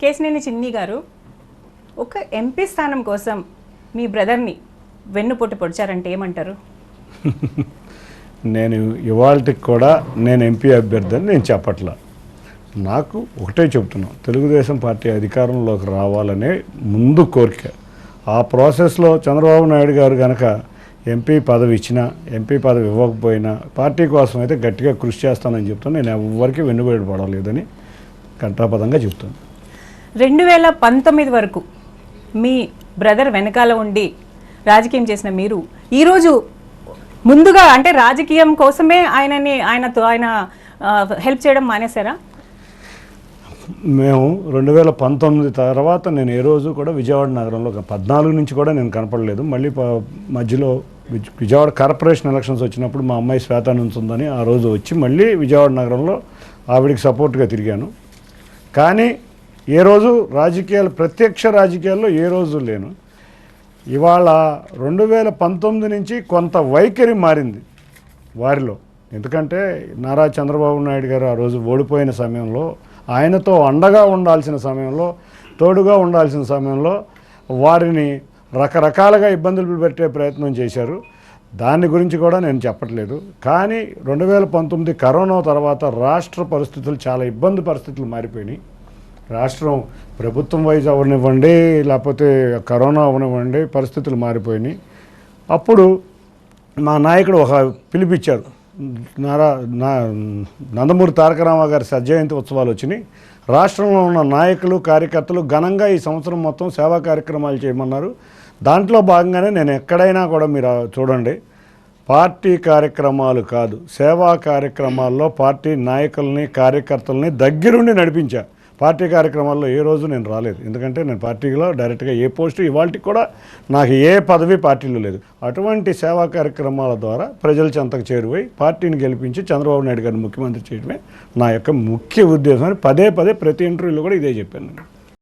కేసినేని చిన్ని గారు ఒక ఎంపీ స్థానం కోసం మీ బ్రదర్ని వెన్నుపోటు పొడిచారంటే ఏమంటారు? నేను ఇవాళకి కూడా నేను ఎంపీ అభ్యర్థిని నేను చెప్పట్లా. నాకు ఒకటే చెప్తున్నాను తెలుగుదేశం పార్టీ అధికారంలోకి రావాలనే ముందు కోరిక. ఆ ప్రాసెస్లో చంద్రబాబు నాయుడు గారు కనుక ఎంపీ పదవి ఇచ్చినా ఎంపీ పదవి ఇవ్వకపోయినా పార్టీ కోసం అయితే గట్టిగా కృషి చేస్తానని చెప్తాను నేను ఎవరికి వెన్నుబడి పడలేదని కంఠాపదంగా చెప్తాను రెండు వేల పంతొమ్మిది వరకు మీ బ్రదర్ వెనకాల ఉండి రాజకీయం చేసిన మీరు ఈరోజు ముందుగా అంటే రాజకీయం కోసమే ఆయనని ఆయనతో ఆయన హెల్ప్ చేయడం మానేశారా? మేము రెండు వేల పంతొమ్మిది తర్వాత నేను ఏ రోజు కూడా విజయవాడ నగరంలో ఒక పద్నాలుగు నుంచి కూడా నేను కనపడలేదు. మళ్ళీ మధ్యలో విజయవాడ కార్పొరేషన్ ఎలక్షన్స్ వచ్చినప్పుడు మా అమ్మాయి శ్వేత ఉందని ఆ రోజు వచ్చి మళ్ళీ విజయవాడ నగరంలో ఆవిడికి సపోర్ట్గా తిరిగాను. కానీ ఏ రోజు రాజకీయాలు ప్రత్యక్ష రాజకీయాల్లో ఏ రోజు లేను. ఇవాళ రెండు వేల పంతొమ్మిది నుంచి కొంత వైఖరి మారింది వారిలో. ఎందుకంటే నారా చంద్రబాబు నాయుడు గారు ఆ రోజు ఓడిపోయిన సమయంలో ఆయనతో అండగా ఉండాల్సిన సమయంలో తోడుగా ఉండాల్సిన సమయంలో వారిని రకరకాలుగా ఇబ్బందులు పెట్టే ప్రయత్నం చేశారు. దాని గురించి కూడా నేను చెప్పట్లేదు. కానీ రెండు వేల పంతొమ్మిది కరోనా తర్వాత రాష్ట్ర పరిస్థితులు చాలా ఇబ్బంది పరిస్థితులు మారిపోయినాయి. రాష్ట్రం ప్రభుత్వం వైజ్ అవనివ్వండి లేకపోతే కరోనా అవనివ్వండి పరిస్థితులు మారిపోయినాయి. అప్పుడు మా నాయకుడు ఒక పిలిపించారు నారా నా నందమూరి తారక రామారావు గారి సజ్జయంతి ఉత్సవాలు వచ్చినాయి. రాష్ట్రంలో ఉన్న నాయకులు కార్యకర్తలు ఘనంగా ఈ సంవత్సరం మొత్తం సేవా కార్యక్రమాలు చేయమన్నారు. దాంట్లో భాగంగానే నేను ఎక్కడైనా కూడా మీరు చూడండి. పార్టీ కార్యక్రమాలు కాదు సేవా కార్యక్రమాల్లో పార్టీ నాయకుల్ని కార్యకర్తల్ని దగ్గరుండి నడిపించా. పార్టీ కార్యక్రమాల్లో ఏ రోజు నేను రాలేదు. ఎందుకంటే నేను పార్టీలో డైరెక్ట్గా ఏ పోస్టు ఇవాళకి కూడా నాకు ఏ పదవి పార్టీలో లేదు. అటువంటి సేవా కార్యక్రమాల ద్వారా ప్రజల చెంతకు చేరువై పార్టీని గెలిపించి చంద్రబాబు నాయుడు గారిని ముఖ్యమంత్రి చేయడమే నా యొక్క ముఖ్య ఉద్దేశం. అని పదే పదే ప్రతి ఇంటర్వ్యూలో కూడా ఇదే చెప్పాను నేను.